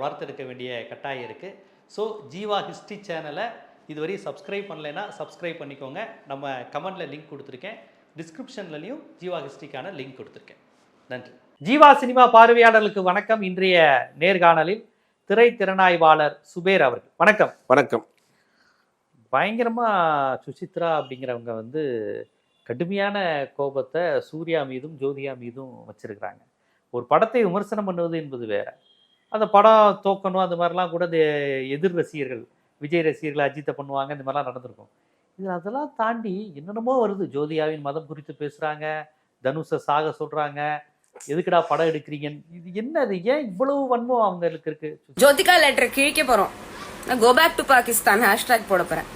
வளர்த்தெடுக்க வேண்டிய கட்டாயம் இருக்குது ஸோ ஜீவா ஹிஸ்ட்ரி சேனலை இதுவரை சப்ஸ்கிரைப் பண்ணலைன்னா சப்ஸ்கிரைப் பண்ணிக்கோங்க. நம்ம கமெண்டில் லிங்க் கொடுத்துருக்கேன். டிஸ்கிரிப்ஷன்லையும் ஜீவா ஹிஸ்ட்ரிக்கான லிங்க் கொடுத்துருக்கேன். நன்றி. ஜீவா சினிமா பார்வையாளர்களுக்கு வணக்கம். இன்றைய நேர்காணலில் திரைத்திறனாய்வாளர் சுபேர் அவர்கள். வணக்கம். வணக்கம். பயங்கரமா சுசித்ரா அப்படிங்கிறவங்க வந்து கடுமையான கோபத்தை சூர்யா மீதும் ஜோதிகா மீதும் வச்சிருக்கிறாங்க. ஒரு படத்தை விமர்சனம் பண்ணுவது என்பது வேற. அந்த படம் தோக்கணும் அந்த மாதிரிலாம் கூட இந்த எதிர் ரசிகர்கள் விஜய் ரசிகர்கள் அஜித்தை பண்ணுவாங்க இந்த மாதிரிலாம் நடந்திருக்கும். இது அதெல்லாம் தாண்டி என்னென்னமோ வருது. ஜோதியாவின் மதம் குறித்து பேசுகிறாங்க தனுஷை சாக சொல்கிறாங்க எதுக்குடா படம் எடுக்கிறீங்கன்னு. இது என்ன அது? ஏன் இவ்வளவு வன்மம் அவங்களுக்கு இருக்கு? ஜோதிகா லெட்டர் கிழிக்க போகிறோம் நான் go back to Pakistan hashtag போட போகிறேன்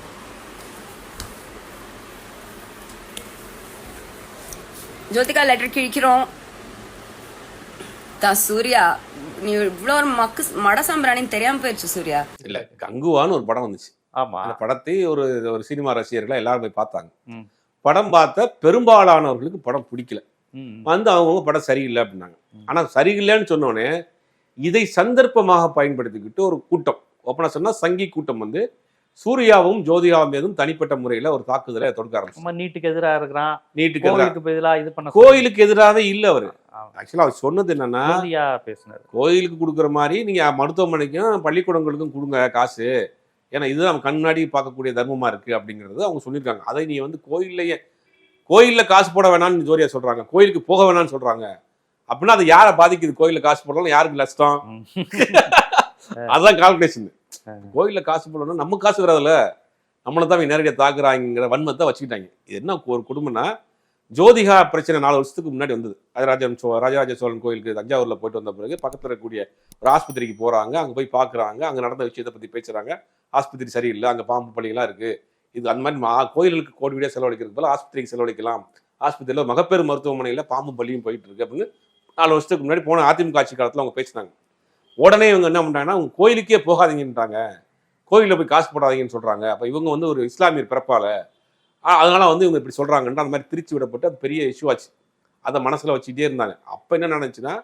ஜோதிகா லெட்டர் கிழிக்கிறோம். தா சூர்யா. நீ இவ்வளோ ஒரு மக்கு மட சாம்பிராணின்னு தெரியாம போயிடுச்சு சூர்யா. இல்ல கங்குவான்னு ஒரு படம் வந்துச்சு. ஆமா. அந்த படத்தை ஒரு ஒரு சினிமா ரசிகர்கள் எல்லாரும் போய் பார்த்தாங்க. படம் பார்த்த பெரும்பாலானவர்களுக்கு படம் பிடிக்கல. வந்து அவங்கவுங்க படம் சரியில்லை அப்படின்னாங்க. ஆனா சரியில்லைன்னு சொன்னோடனே இதை சந்தர்ப்பமாக பயன்படுத்திக்கிட்டு ஒரு கூட்டம் ஓப்பனா சொன்னா சங்கி கூட்டம் வந்து சூர்யாவும் ஜோதிகாவும் மீதும் தனிப்பட்ட முறையில ஒரு தாக்குதலை தொடுக்க ஆரம்பிச்சு நீட்டுக்கு எதிராக இருக்கிறான் நீட்டுக்கு எதிராக இது பண்ண கோயிலுக்கு எதிராக இல்ல அவரு. ஆமா. ஆக்சுவலா அவர் சொன்னது என்னன்னா பேசினாரு. கோயிலுக்கு கொடுக்குற மாதிரி நீங்க மருத்துவமனைக்கும் பள்ளிக்கூடங்களுக்கும் கொடுங்க காசு. ஏன்னா இதுதான் நம்ம கண் முன்னாடி பார்க்கக்கூடிய தர்மமா இருக்கு அப்படிங்கிறது அவங்க சொல்லியிருக்காங்க. அதை நீ வந்து கோயில்லையே கோயில்ல காசு போட வேணாம்னு ஜோரியா சொல்றாங்க. கோயிலுக்கு போக வேணாம்னு சொல்றாங்க. அப்படின்னா அது யாரை பாதிக்குது? கோயில்ல காசு போடலாம் யாருக்கு நஷ்டம். அதுதான் கால்குலேஷன். கோயில்ல காசு போடணும் நம்ம காசு வராதுல்ல. நம்மளை தான் நேரடியாக தாக்குறாங்கிற வன்மத்தை வச்சுக்கிட்டாங்க. இது என்ன ஒரு குடும்பம்னா ஜோதிகா பிரச்சனை நாலு வருஷத்துக்கு முன்னாடி வந்தது. ராஜராஜன் சோ ராஜராஜ சோழன் கோயிலுக்கு தஞ்சாவூரில் போயிட்டு வந்த பிறகு பக்கத்தில் இருக்கக்கூடிய ஒரு ஆஸ்பத்திரிக்கு போகிறாங்க அங்கே போய் பார்க்குறாங்க அங்கே நடந்த விஷயத்தை பற்றி பேசுகிறாங்க ஆஸ்பத்திரி சரியில்லை. அங்கே பாம்பு பள்ளிகளாக இருக்குது இது அந்த மாதிரி மா- கோயிலுக்கு கோடி வீடியோ செலவழிக்கிறது போல ஆஸ்பத்திரிக்கு செலவழிக்கலாம். ஆஸ்பத்திரியில் மகப்பேறு மருத்துவமனையில் பாம்பு பள்ளியும் போயிட்டு இருக்கு அப்படின்னு நாலு வருஷத்துக்கு முன்னாடி போன அதிமுக ஆட்சி காலத்தில் அவங்க பேசினாங்க. உடனே இவங்க என்ன பண்ணுறாங்கன்னா அவங்க கோயிலுக்கே போகாதீங்கன்றாங்க. கோயிலில் போய் காசு போடாதீங்கன்னு சொல்கிறாங்க அப்போ இவங்க வந்து ஒரு இஸ்லாமியர் பிறப்பால் அதனால வந்து இவங்க இப்படி சொல்றாங்கன்ற அந்த மாதிரி திருச்சி விடப்பட்டு அது பெரிய இஷ்யூ ஆச்சு. அதை மனசுல வச்சுக்கிட்டே இருந்தாங்க. அப்போ என்ன நடந்துச்சுன்னா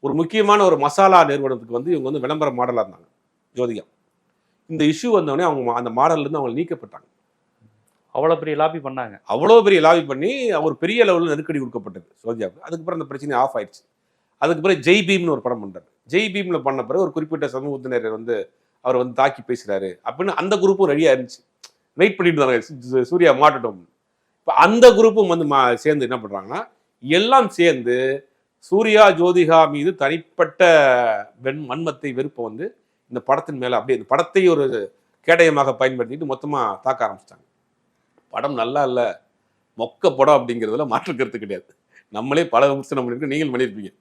ஒரு முக்கியமான ஒரு மசாலா நிறுவனத்துக்கு வந்து இவங்க வந்து விளம்பர மாடலாக இருந்தாங்க ஜோதிகா. இந்த இஷ்யூ வந்தோடனே அவங்க அந்த மாடல்ல இருந்து அவங்க நீக்கப்பட்டாங்க. அவ்வளவு பெரிய லாபி பண்ணாங்க. அவ்வளோ பெரிய லாபி பண்ணி ஒரு பெரிய லெவலில் நெருக்கடி கொடுக்கப்பட்டது சோதியாவுக்கு அதுக்கப்புறம் அந்த பிரச்சனை ஆஃப் ஆயிடுச்சு. அதுக்கு பிறகு ஜெய் பீம்னு ஒரு படம் பண்றாரு. ஜெய் பீம்ல பண்ண பிறகு ஒரு குறிப்பிட்ட சமூகத்தினர் வந்து அவர் வந்து தாக்கி பேசுறாரு அப்படின்னு அந்த குரூப்பும் ரெடியா இருந்துச்சு. வெயிட் பண்ணிட்டு இருந்தாங்க சூர்யா மாட்டட்டும். இப்போ அந்த குரூப்பும் வந்து மா- சேர்ந்து என்ன பண்ணுறாங்கன்னா எல்லாம் சேர்ந்து சூர்யா ஜோதிகா மீது தனிப்பட்ட வெண் வன்மத்தை வெறுப்பை வந்து இந்த படத்தின் மேலே அப்படியே இந்த படத்தை ஒரு கேடயமாக பயன்படுத்திட்டு மொத்தமாக தாக்க ஆரம்பிச்சிட்டாங்க. படம் நல்லா இல்லை. மொக்க படம் அப்படிங்கிறதுல மாற்று கருத்து கிடையாது. நம்மளே பல விமர்சனம் பண்ணியிருக்கோம் நீங்கள் பண்ணியிருப்பீங்க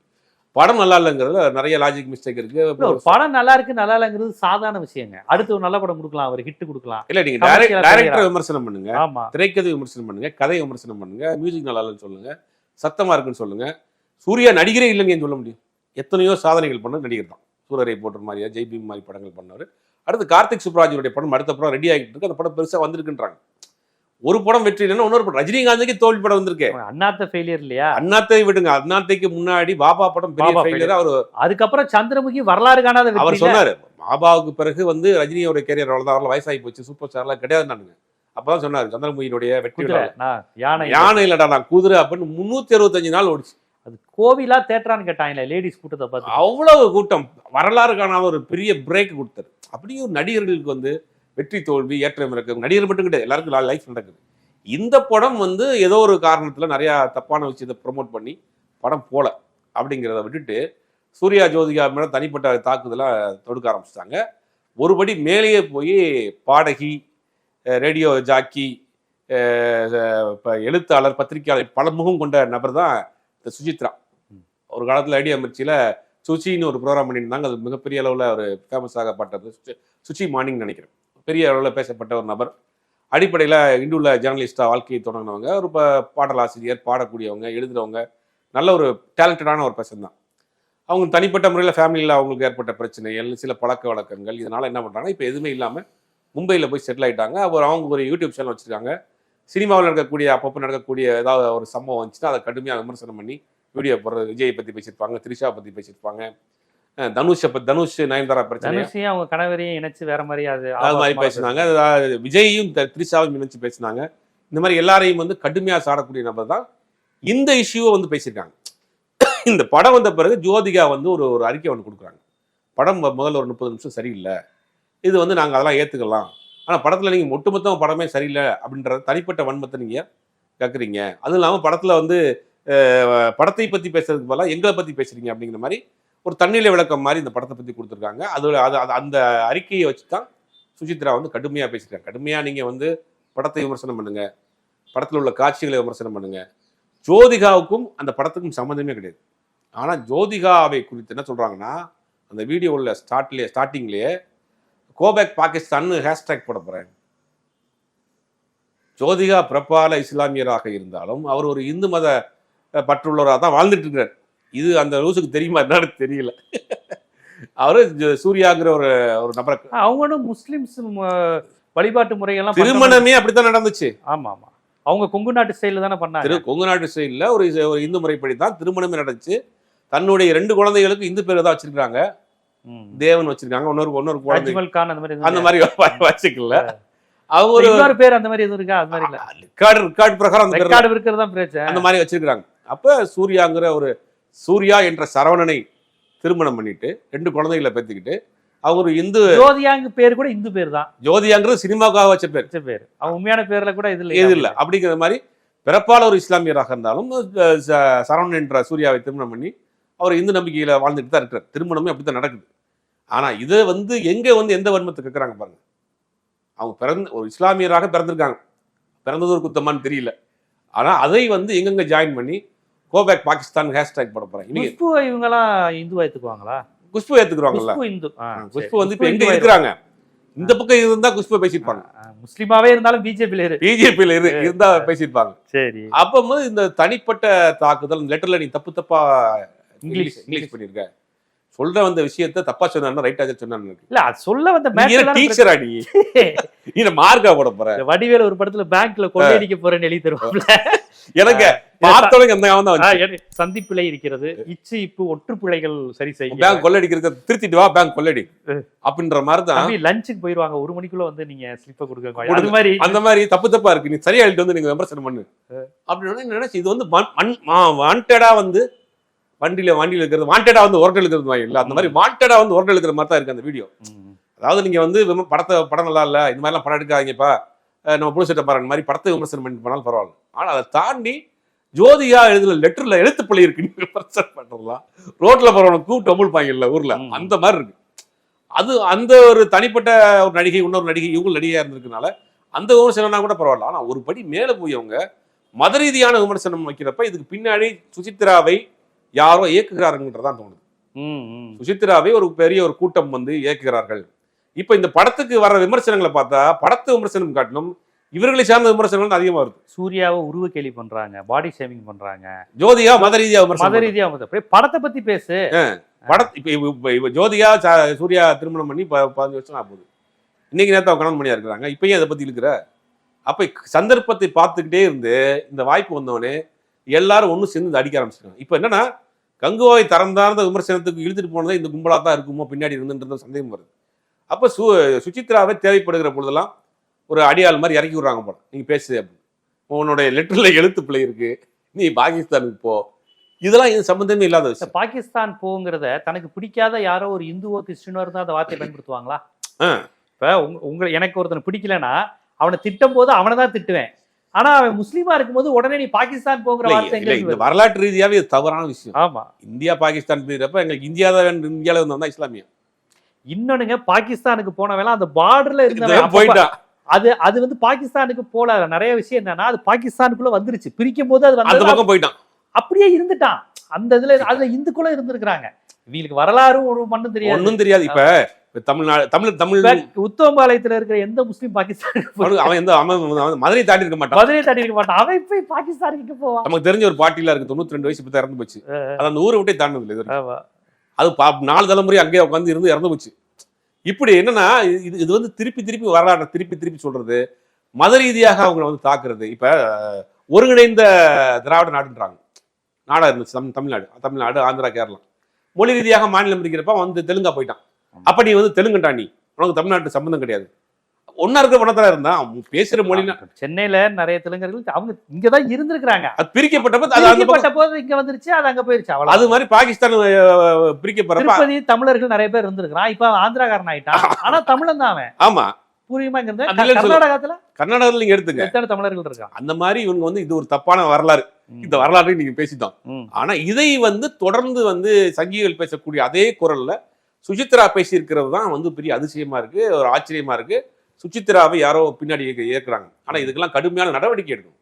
படம் நல்லா இல்லைங்கிறதுல நிறைய லாஜிக் மிஸ்டேக் இருக்கு. படம் நல்லா இருக்கு நல்லா இல்லைங்கிறது சாதாரண விஷயங்க. அடுத்து ஒரு நல்ல படம் கொடுக்கலாம் அவர் ஹிட் கொடுக்கலாம். இல்ல நீங்க டைரக்டர். விமர்சனம் பண்ணுங்க. ஆமா. திரைக்கதை விமர்சனம் பண்ணுங்க கதை விமர்சனம் பண்ணுங்க மியூசிக் நல்லா இல்லைன்னு சொல்லுங்க சத்தமா இருக்குன்னு சொல்லுங்க. சூர்யா நடிகரே இல்லைங்கன்னு சொல்ல முடியும்? எத்தனையோ சாதனைகள் பண்ண நடிகர் தான். சூரரை போட்ட மாதிரியா ஜெய் பீம் மாதிரி படங்கள் பண்ணவர். அடுத்து கார்த்திக் சுப்ராஜுடைய படம் அடுத்த படம் ரெடி ஆகிட்டு இருக்கு. அந்த படம் பெருசா வந்திருக்குன்றாங்க. ஒரு படம் வெற்றி இல்லைன்னா இன்னொரு படம். ரஜினிகாந்துக்கு தோல்வி படம் வந்திருக்கு. அண்ணாத்த ஃபெயிலியர் இல்லையா? அண்ணாத்தை விடுங்க. அண்ணாத்தைக்கு முன்னாடி பாபா படம் பெரிய ஃபெயிலியர் அவர் அதுக்கப்புறம் சந்திரமுகி வரலாறு காணாத அவர். சொன்னாரு பாபாவுக்கு பிறகு வந்து ரஜினியோட கேரியர் அவ்வளவுதான் வயசாகி போச்சு சூப்பர் ஸ்டார்லாம் கிடையாது நானுங்க அப்பதான் சொன்னாரு சந்திரமுகியினுடைய வெற்றி யானை. யானை இல்லடா நான் குதிரை அப்படின்னு முன்னூத்தி அறுபத்தஞ்சு நாள் ஓடிச்சு. அது கோவிலா தேட்டரான்னு கேட்டாங்களே லேடிஸ் கூட்டத்தை பார்த்து. அவ்வளவு கூட்டம். வரலாறு காணாத ஒரு பெரிய பிரேக் கொடுத்தாரு. அப்படியே ஒரு நடிகர்களுக்கு வந்து வெற்றி தோல்வி ஏற்றம் இறக்கம் நடிகர் மட்டும் கிடையாது எல்லாருக்கும் லைஃப் நடக்குது. இந்த படம் வந்து ஏதோ ஒரு காரணத்துல நிறைய தப்பான விஷயத்தை ப்ரோமோட் பண்ணி படம் போல அப்படிங்கிறத விட்டுட்டு சூர்யா ஜோதிகா மேல தனிப்பட்ட தாக்குதலா தொடுக்க ஆரம்பிச்சிட்டாங்க. ஒருபடி மேலேயே போய் பாடகி ரேடியோ ஜாக்கி இப்ப எழுத்தாளர் பத்திரிகையாளர் பலமுகம் கொண்ட நபர் தான் இந்த சுஜித்ரா. ஒரு காலத்துல ஐடியா மிர்ச்சியில சுச்சின்னு ஒரு ப்ரோக்ராம் பண்ணியிருந்தாங்க. அது மிகப்பெரிய அளவில் ஒரு ஃபேமஸ் ஆகப்பட்டது சுச்சி மார்னிங் நினைக்கிறேன். பெரிய அளவில் பேசப்பட்ட ஒரு நபர். அடிப்படையில் இந்துள்ள ஜேர்னலிஸ்டாக வாழ்க்கையை தொடங்கினவங்க. ஒரு பாடல் பாடலாசிரியர் பாடக்கூடியவங்க எழுதுகிறவங்க நல்ல ஒரு டேலண்டடான ஒரு பர்சன் தான். அவங்க தனிப்பட்ட முறையில் ஃபேமிலியில் அவங்களுக்கு ஏற்பட்ட பிரச்சனைகள் சில பழக்க வழக்கங்கள் இதனால் என்ன பண்ணுறாங்க இப்போ எதுவுமே இல்லாமல் மும்பையில் போய் செட்டில் ஆகிட்டாங்க அவர் அவங்க ஒரு யூடியூப் சேனல் வச்சுருக்காங்க. சினிமாவில் நடக்கக்கூடிய அப்பப்போ நடக்கக்கூடிய ஏதாவது ஒரு சம்பவம் வந்துச்சுன்னா அதை கடுமையாக விமர்சனம் பண்ணி வீடியோ போடுறது விஜயை பற்றி பேசியிருப்பாங்க த்ரிஷா பற்றி பேசியிருப்பாங்க. தனுஷை தனுஷ் நயன்தாரா பிரச்சனை அவங்க கணவரையும் இணைச்சு வேற மாதிரி அது அது மாதிரி பேசினாங்க. விஜயையும் த்ரிஷாவையும் இணைச்சு பேசினாங்க. இந்த மாதிரி எல்லாரையும் வந்து கடுமையாக சாடக்கூடிய நபர் தான் இந்த இஷ்யூவை வந்து பேசியிருக்காங்க. இந்த படம் வந்த பிறகு ஜோதிகா வந்து ஒரு ஒரு அறிக்கை ஒன்று கொடுக்குறாங்க. படம் முதல்ல ஒரு முப்பது நிமிஷம் சரியில்லை. இது வந்து நாங்கள் அதெல்லாம் ஏற்றுக்கலாம் ஆனால் படத்தில் நீங்கள் ஒட்டுமொத்தம் படமே சரியில்லை அப்படின்ற தனிப்பட்ட வன்மத்தை நீங்கள் கேட்குறீங்க அதுவும் இல்லாமல் படத்தில் வந்து படத்தை பற்றி பேசுறதுக்கு பதிலாக எங்களை பற்றி பேசுறீங்க அப்படிங்கிற மாதிரி ஒரு தண்ணியில விளக்கம் மாதிரி இந்த படத்தை பற்றி கொடுத்துருக்காங்க. அதில் அது அது- அந்த அறிக்கையை வச்சு தான் சுசித்ரா வந்து கடுமையாக பேசியிருக்காங்க. கடுமையாக நீங்கள் வந்து படத்தை விமர்சனம் பண்ணுங்கள் படத்தில் உள்ள காட்சிகளை விமர்சனம் பண்ணுங்கள் ஜோதிகாவுக்கும் அந்த படத்துக்கும் சம்மந்தமே கிடையாது. ஆனால் ஜோதிகாவை குறித்து என்ன சொல்கிறாங்கன்னா அந்த வீடியோவில் ஸ்டார்ட்லேயே ஸ்டார்டிங்லேயே கோபேக் பாகிஸ்தான் ஹேஷ்டேக் போட போகிறேன் ஜோதிகா பிரபால இஸ்லாமியராக இருந்தாலும் அவர் ஒரு இந்து மத பற்றுள்ளவராக தான் வாழ்ந்துட்டு இருக்கிறார். இது அந்த ரூஸுக்கு தெரியுமா என்னன்னு தெரியல. அவரு சூர்யாங்கிற ஒரு ஒரு நபரை அவங்களும் முஸ்லிம்ஸ் வழிபாட்டு மாதிரி- திருமணமே அப்படித்தான் நடந்துச்சு. ஆமா ஆமா அவங்க கொங்கு நாட்டு ஸ்டைல தானே பண்ணாங்க. திரு கொங்கு நாட்டு ஸ்டைலில் ஒரு ஒரு இந்து முறைப்படி தான் திருமணமே நடந்துச்சு. தன்னுடைய ரெண்டு குழந்தைகளுக்கு இந்து பேர் தான் வச்சிருக்காங்க. தேவன் வச்சிருக்காங்க. இன்னொரு இன்னொரு குழந்தை. கான் அந்த மாதிரி அந்த? மாதிரி வச்சுக்கல. அவங்க ஒரு இன்னொரு பேர் அந்த மாதிரி எதுவும் இருக்கா? அது மாதிரி இல்ல. ரெக்கார்டு ரெக்கார்டு பிரகாரம் அந்த ரெக்கார்டு இருக்கிறது தான் பிரச்சனை. அந்த மாதிரி வச்சிருக்காங்க. அப்ப சூர்யாங்கிற ஒரு சூர்யா என்ற சரவணனை திருமணம் பண்ணிட்டு ரெண்டு குழந்தைகளை பெற்றுக்கிட்டு அவங்க ஒரு இந்து ஜோதியாங்க பேர் கூட இந்து பேர் தான் ஜோதியாங்கிறது சினிமாவுக்காக வச்ச பேர். வச்ச பேர். அவங்க உண்மையான பேர்ல கூட இது எது இல்லை. அப்படிங்கிற மாதிரி பிறப்பால ஒரு இஸ்லாமியராக இருந்தாலும் சரவணன் என்ற சூர்யாவை திருமணம் பண்ணி அவர் இந்து நம்பிக்கையில வாழ்ந்துட்டு தான் இருக்கிறார். திருமணமே அப்படித்தான் நடக்குது. ஆனா இதை வந்து எங்க வந்து எந்த வன்மத்தை கேட்குறாங்க பாருங்க. அவங்க பிறந்த ஒரு இஸ்லாமியராக பிறந்திருக்காங்க. பிறந்தது ஒரு குத்தமான்னு தெரியல. ஆனா அதை வந்து எங்கெங்க ஜாயின் பண்ணி கோபேக் பாகிஸ்தான் ஹேஷ்டேக் போட போறேன். குஷ்பு இவங்க எல்லாம் இந்து ஏத்துக்குவாங்களா குஷ்பு ஏத்துக்குறாங்கல்ல இந்து. குஷ்பு. வந்து இப்ப எங்க இருக்கிறாங்க. இந்த பக்கம் இருந்தா குஷ்பு பேசியிருப்பாங்க ஆ, முஸ்லிமாவே இருந்தாலும் பிஜேபியில இரு. பிஜேபியில இரு இருந்தா பேசியிருப்பாங்க சரி. அப்போ வந்து இந்த தனிப்பட்ட தாக்குதல் லெட்டர்ல நீ தப்பு தப்பா இங்கிலீஷ் இங்கிலீஷ் பண்ணிருக்க. சொல்ற வந்த விஷயத்த தப்பா சொன்னா ரைட்டா சொன்னான்னு இருக்கு. இல்ல அது சொல்ல வந்த டீச்சரா நீ? நீ மார்க்கா போட போற? வடிவேல ஒரு படத்துல பேங்க்ல கொள்ளையடிக்க போறேன்னு எழுதி தருவாப்ல. எனக்கு பார்த்தவங்க அந்த ஞாபகம் தான் சந்திப்பிழை இருக்கிறது. இச்சு இப்பு ஒற்று பிழைகள் சரி செய்ய பேங்க் கொள்ளடிக்கிறத திருத்திட்டு வா பேங்க் கொள்ளடி. அப்படின்ற மாதிரி தான் லஞ்சுக்கு போயிருவாங்க. ஒரு மணிக்குள்ள வந்து நீங்க ஸ்லிப்ப கொடுக்க அது. மாதிரி அந்த மாதிரி தப்பு தப்பா இருக்கு. நீ சரியா எழுதிட்டு வந்து நீங்க விமர்சனம் பண்ணு. அப்படின்னு நினைச்சு இது வந்து வாண்டடா வந்து வண்டியில வண்டியில இருக்கிறது வாண்டடா வந்து உரட்டல் இருக்கிறது இல்ல. அந்த மாதிரி வாண்டடா வந்து உரட்டல் இருக்கிற மாதிரி தான் இருக்கு அந்த வீடியோ. அதாவது நீங்க வந்து படத்தை படம் நல்லா இல்ல இந்த மாதிரிலாம் படம் எடுக்காதீங்கப்பா. நம்ம புதுசட்ட பாருங்க. மாதிரி படத்தை விமர்சனம் பண்ணி பண்ணாலும் பரவாயில்ல. ஆனா அதை தாண்டி ஜோதியா எழுதுல லெட்டர்ல எழுத்துப்பிள்ளை இருக்கு. நீங்க விமர்சனம் பண்றதுலாம் ரோட்ல போறவனை கூப்பிட்டு அமுழ்ப்பாங்கல்ல ஊர்ல. ம். அந்த மாதிரி இருக்கு. அது அந்த ஒரு தனிப்பட்ட ஒரு நடிகை இன்னொரு நடிகை இவங்க நடிகையா இருந்திருக்கனால அந்த விமர்சனம்னா கூட பரவாயில்ல. ஆனா ஒரு படி மேல போய் அவங்க மத ரீதியான விமர்சனம் வைக்கிறப்ப இதுக்கு பின்னாடி சுசித்ராவை யாரோ இயக்குகிறாருன்றதான் தோணுது. சுசித்ராவை ஒரு பெரிய ஒரு கூட்டம் வந்து இயக்குகிறார்கள். இப்ப இந்த படத்துக்கு வர விமர்சனங்களை பார்த்தா படத்து விமர்சனம் காட்டிலும் இவர்களை சார்ந்த விமர்சனங்கள் தான் அதிகமா வருது. சூர்யாவை உருவ கேலி பண்றாங்க பாடி ஷேமிங் பண்றாங்க. ஜோதிகா மத ரீதியா மத விமர்சனம் ரீதியா வந்து அப்படியே படத்தை பத்தி பேசு. பட இப்ப இப்ப சா- சூர்யா திருமணம் பண்ணி பதினஞ்சு வருஷம் ஆகுது இன்னைக்கு நேரத்தை கல்யாணம் பண்ணியா இருக்கிறாங்க. இப்பயும் அதை பத்தி இருக்கிற அப்ப சந்தர்ப்பத்தை பார்த்துக்கிட்டே இருந்து இந்த வாய்ப்பு வந்தவொடனே எல்லாரும் ஒண்ணு சேர்ந்து அடிக்க ஆரம்பிச்சிருக்காங்க. இப்ப என்னன்னா கங்குவாய் தரந்தார்ந்த விமர்சனத்துக்கு இழுத்துட்டு போனதே இந்த கும்பலா தான் இருக்குமோ பின்னாடி இருந்துன்றது சந்தேகம் வருது. அப்ப சு சுசித்ராவை தேவைப்படுகிற பொழுதெல்லாம் ஒரு அடியாள் மாதிரி இறக்கி விடுறாங்க போல. நீங்க பேசு அப்படின்னு உன்னுடைய லெட்டர்ல எழுத்து பிள்ளை இருக்கு. நீ பாகிஸ்தானுக்கு போ. இதெல்லாம் இது சம்பந்தமே இல்லாத விஷயம். பாகிஸ்தான் போங்கிறத தனக்கு பிடிக்காத யாரோ ஒரு இந்துவோ கிறிஸ்டினோ இருந்தா அந்த வார்த்தையை பயன்படுத்துவாங்களா. இப்ப உங்க உங்க எனக்கு ஒருத்தனை பிடிக்கலனா அவனை திட்டும் போது அவனை தான் திட்டுவேன். ஆனா அவன் முஸ்லீமா இருக்கும்போது உடனே நீ பாகிஸ்தான் போங்கிற வார்த்தை? வரலாற்று ரீதியாவே தவறான விஷயம். ஆமா. இந்தியா பாகிஸ்தான் பிரிகிறப்ப எங்களுக்கு இந்தியா தான் வேணும் இந்தியால வந்தா இஸ்லாமியம். இன்னொன்னுங்க பாகிஸ்தானுக்கு போனவெல்லாம் அந்த பார்டர்ல இருந்தவன். போயிட்டான் அது அது வந்து பாகிஸ்தானுக்கு போல நிறைய விஷயம் என்னன்னா அது பாகிஸ்தானுக்குள்ள வந்துருச்சு. பிரிக்கும் போது அது வந்து பக்கம் போயிட்டான். அப்படியே இருந்துட்டான். அந்த இதுல அதுல இந்துக்குள்ள இருந்திருக்கிறாங்க. இவங்களுக்கு வரலாறும் ஒரு மண்ணும் தெரியாது. ஒண்ணும் தெரியாது. இப்ப தமிழ்நாடு தமிழ் தமிழ் உத்தமபாளையத்துல இருக்கிற எந்த முஸ்லீம் அவனுக்கு அவன் எந்த அவன் மதுரை தாண்டி இருக்க மாட்டான். மதுரை தட்டி இருக்க மாட்டான். அவன் போய் பாகிஸ்தானுக்கு போவான். நமக்கு தெரிஞ்ச ஒரு பாட்டில இருக்கு. தொண்ணூத்தி ரெண்டு வயசு இப்ப இறந்து போச்சு. அது அந்த ஊரை விட்டே தாண்டது இல்லை அது நாலு தலைமுறை அங்கேயே உட்காந்து இருந்து இறந்து போச்சு. இப்படி என்னன்னா இது இது வந்து திருப்பி திருப்பி வரலாறு திருப்பி திருப்பி சொல்றது மத ரீதியாக அவங்கள வந்து தாக்குறது. இப்ப ஒருங்கிணைந்த திராவிட நாடுன்றாங்க. நாடா இருந்துச்சு தம் தமிழ்நாடு. தமிழ்நாடு ஆந்திரா கேரளா. மொழி ரீதியாக மாநிலம் இருக்கிறப்ப வந்து தெலுங்கா போயிட்டான். அப்ப நீ வந்து தெலுங்குண்டா நீ. உனக்கு தமிழ்நாட்டு சம்பந்தம் கிடையாது. ஒன்னா இருக்கிற பணத்துல இருந்தா பேசுற மொழினா சென்னையில நிறைய தெலுங்கர்கள் அவங்க இங்கதான் இருந்திருக்கிறாங்க. அது பிரிக்கப்பட்டப்ப அது பிரிக்கப்பட்ட போது இங்க வந்துருச்சு அது அங்க போயிருச்சு அவ்வளவு அது மாதிரி பாகிஸ்தான் திருப்பதி தமிழர்கள் நிறைய பேர் இருந்திருக்கிறான். இப்ப ஆந்திராக்காரன் ஆயிட்டான். ஆனா தமிழன் தான் அவன். ஆமா. பூர்வீகமா இங்க இருந்தா. கர்நாடகத்துல? கர்நாடகத்துல நீங்க எடுத்துங்க. எத்தனை தமிழர்கள் இருக்கான் அந்த மாதிரி இவங்க வந்து இது ஒரு தப்பான வரலாறு. இந்த வரலாறை நீங்க பேசிட்டோம். ஆனா இதை வந்து தொடர்ந்து வந்து சங்கிகள் பேசக்கூடிய அதே குரல்ல சுசித்ரா பேசி இருக்கிறது தான் வந்து பெரிய அதிசயமா இருக்கு ஒரு ஆச்சரியமா இருக்கு. சுசித்ராவை யாரோ பின்னாடி இயக்க- இயக்குறாங்க. ஆனா இதுக்கெல்லாம் கடுமையான நடவடிக்கை எடுக்கணும்.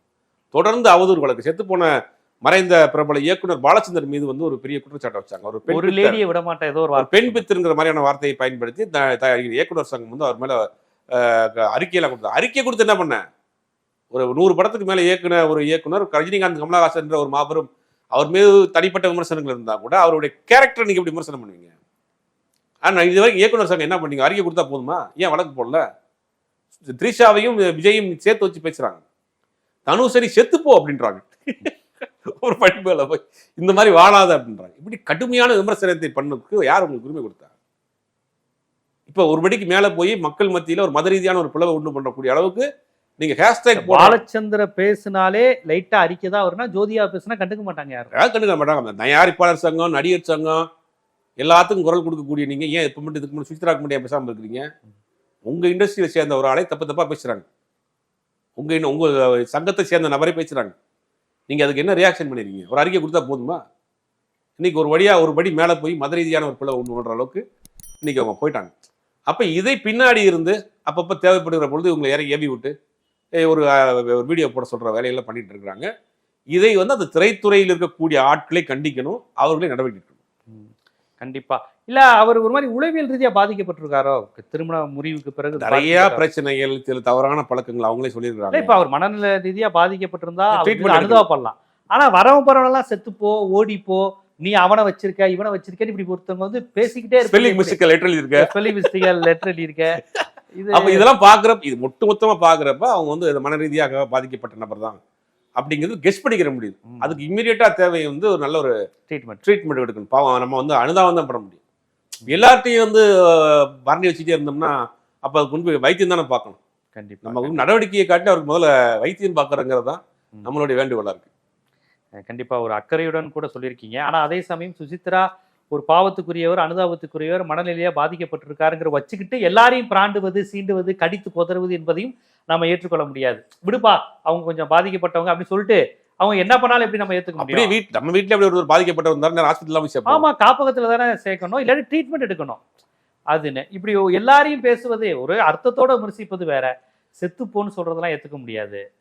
தொடர்ந்து அவதூறு வழக்கு. செத்து போன மறைந்த பிரபல இயக்குனர் பாலச்சந்தர் மீது வந்து ஒரு பெரிய குற்றச்சாட்டை வச்சாங்க. ஒரு பெண் ஒரு. லேடியை விட மாட்டேன். ஏதோ ஒரு பெண் பித்துங்கிற மாதிரியான வார்த்தையை பயன்படுத்தி இயக்குனர் சங்கம் வந்து அவர் மேல அறிக்கையெல்லாம் கொடுத்தா அறிக்கை கொடுத்து என்ன பண்ண? ஒரு நூறு படத்துக்கு மேல இயக்குன ஒரு இயக்குனர் ரஜினிகாந்த் கமலஹாசன் என்ற ஒரு மாபெரும் அவர் மீது தனிப்பட்ட விமர்சனங்கள் இருந்தா கூட அவருடைய கேரக்டர் நீங்க எப்படி விமர்சனம் பண்ணுவீங்க? ஆனா இது வரைக்கும் இயக்குனர் சங்கம் என்ன பண்ணீங்க? அறிக்கை கொடுத்தா போதுமா? ஏன் வழக்கு போடல? த்ரிஷாவையும் விஜயும் சேர்த்து வச்சு பேசுறாங்க. தனுசரி செத்துப்போ அப்படின்றாங்க. ஒரு படிப்புல போய் இந்த மாதிரி வாழாத அப்படின்றாங்க. இப்படி கடுமையான விமர்சனத்தை பண்ணதுக்கு யார் உங்களுக்கு உரிமை கொடுத்தா இப்ப ஒரு படிக்கு மேல போய் மக்கள் மத்தியில ஒரு மத ரீதியான ஒரு பிளவை உண்டு பண்ணக்கூடிய அளவுக்கு நீங்க ஹேஷ்டேக் பாலச்சந்திர பேசினாலே லைட்டா அறிக்கை தான் வரும்னா ஜோதியா பேசினா கண்டுக்க மாட்டாங்க யாரும். யாரும் கண்டுக்க மாட்டாங்க. தயாரிப்பாளர் சங்கம் நடிகர் சங்கம் எல்லாத்துக்கும் குரல் கொடுக்கக்கூடிய நீங்க ஏன் இப்ப மட்டும் இதுக்கு முன்னாடி சுவித்ராக்கு முடியாது பேசாம இருக்கிறீங்க? உங்கள் இண்டஸ்ட்ரியில் சேர்ந்த ஒரு ஆளை தப்பு தப்பாக பேசுகிறாங்க உங்கள் இன்னும் சங்கத்தை சேர்ந்த நபரே பேசுறாங்க. நீங்கள் அதுக்கு என்ன ரியாக்ஷன் பண்ணிருக்கீங்க? ஒரு அறிக்கை கொடுத்தா போதுமா? இன்றைக்கி ஒரு வழியாக ஒரு படி மேலே போய் மத ரீதியான ஒரு பிள்ளை ஒன்று பண்ற அளவுக்கு இன்னைக்கு அவங்க போயிட்டாங்க. அப்போ இதை பின்னாடி இருந்து அப்பப்போ தேவைப்படுகிற பொழுது இவங்களை இறங்கி ஏவி விட்டு ஒரு ஒரு வீடியோ போட சொல்கிற வேலையெல்லாம் பண்ணிகிட்டு இருக்கிறாங்க. இதை வந்து அந்த திரைத்துறையில் இருக்கக்கூடிய ஆட்களை கண்டிக்கணும் அவர்களை நடவடிக்கை கண்டிப்பா. இல்ல அவர் ஒரு மாதிரி உளவியல் ரீதியா பாதிக்கப்பட்டிருக்காரோ? திருமண முறிவுக்கு பிறகு நிறைய? பிரச்சனைகள் சில தவறான பழக்கங்கள் அவங்களே இல்ல சொல்லியிருக்கிறாங்க இப்ப அவர் மனநல ரீதியா பாதிக்கப்பட்டிருந்தா அனுதாபப்படலாம். ஆனா வரவன் போறவனெல்லாம் செத்துப்போ ஓடிப்போ நீ அவனை வச்சிருக்க இவனை வச்சிருக்கேன்னு இப்படி ஒருத்தவங்க வந்து பேசிக்கிட்டே ஸ்பெல்லிங் மிஸ்டேக் லெட்டர் எழுதியிருக்க. ஸ்பெல்லிங் மிஸ்டேக் லெட்டர் எழுதியிருக்க. அப்ப இதெல்லாம் பாக்குறப்ப இது மொட்டு மொத்தமா பாக்குறப்ப அவங்க வந்து மன ரீதியாக பாதிக்கப்பட்ட நபர் தான். அப்படிங்கிறது கெஸ் பண்ணிக்கிற முடியுது. அதுக்கு இம்மீடியட்டா தேவை வந்து ஒரு நல்ல ஒரு ட்ரீட்மெண்ட் ட்ரீட்மெண்ட் எடுக்கணும். பாவம் நம்ம வந்து அனுதாபம் தான் பண்ண முடியும். எல்லார்ட்டையும் வந்து வரணி வச்சுட்டே இருந்தோம்னா அப்ப அதுக்கு முன்பு வைத்தியம் தானே பார்க்கணும். கண்டிப்பா நம்ம நடவடிக்கையை காட்டி அவருக்கு முதல்ல வைத்தியம் பார்க்கறங்கிறது தான். நம்மளுடைய வேண்டுகோளா இருக்கு. கண்டிப்பா ஒரு அக்கறையுடன் கூட சொல்லியிருக்கீங்க. ஆனா அதே சமயம் சுசித்ரா ஒரு பாவத்துக்குரியவர் அனுதாபத்துக்குரியவர் மனநிலையா பாதிக்கப்பட்டிருக்காருங்கிற வச்சுக்கிட்டு எல்லாரையும் பிராண்டுவது சீண்டுவது கடித்து கொதறுவது என்பதையும் நாம ஏற்றுக்கொள்ள முடியாது. விடுப்பா அவங்க கொஞ்சம் பாதிக்கப்பட்டவங்க அப்படின்னு சொல்லிட்டு அவங்க என்ன பண்ணாலும் எப்படி நம்ம ஏத்துக்க அப்படியே முடியும்? வீட் நம்ம வீட்ல அப்படி ஒரு பாதிக்கப்பட்ட இருந்தாரு ஹாஸ்பிட்டல் போய் சேர்ப்போம். ஆமா காப்பகத்துல தானே சேர்க்கணும் இல்லாட்டி ட்ரீட்மெண்ட் எடுக்கணும். அதுன்னு இப்படி எல்லாரையும் பேசுவது ஒரு அர்த்தத்தோட விமர்சிப்பது வேற. செத்துப்போன்னு சொல்றதெல்லாம் ஏத்துக்க முடியாது.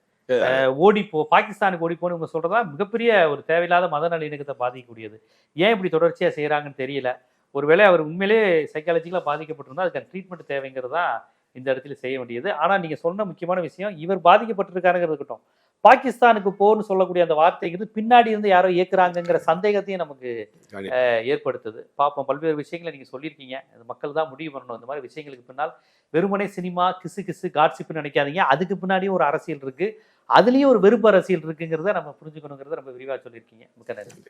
ஓடிப்போ பாகிஸ்தானுக்கு ஓடிப்போன்னு இவங்க சொல்றதெல்லாம் மிகப்பெரிய ஒரு தேவையில்லாத மத நல்லிணக்கத்தை பாதிக்கக்கூடியது. ஏன் இப்படி தொடர்ச்சியா செய்றாங்கன்னு தெரியல. ஒருவேளை அவர் உண்மையிலே சைக்காலஜிக்கலா பாதிக்கப்பட்டிருந்தா அதுக்கான ட்ரீட்மெண்ட் தேவைங்கிறதா இந்த இடத்துல செய்ய வேண்டியது. ஆனா நீங்க சொன்ன முக்கியமான விஷயம் இவர் பாதிக்கப்பட்டிருக்காருங்கிறது இருக்கட்டும். பாகிஸ்தானுக்கு போன்னு சொல்லக்கூடிய அந்த வார்த்தைக்கு பின்னாடி இருந்து யாரோ இயக்குறாங்கங்கிற சந்தேகத்தையும் நமக்கு ஏற்படுத்துது. பார்ப்போம் பல்வேறு விஷயங்களை நீங்க சொல்லியிருக்கீங்க. அது மக்கள் தான் முடிவு பண்ணணும். இந்த மாதிரி விஷயங்களுக்கு பின்னால் வெறுமனே சினிமா கிசு கிசு காட்சிப்புன்னு நினைக்காதீங்க. அதுக்கு பின்னாடியும் ஒரு அரசியல் இருக்கு. அதுலயும் ஒரு வெறுப்பு அரசியல் இருக்குங்கிறத நம்ம புரிஞ்சுக்கணுங்கிறத ரொம்ப விரிவா சொல்லியிருக்கீங்க. மிக்க நன்றி.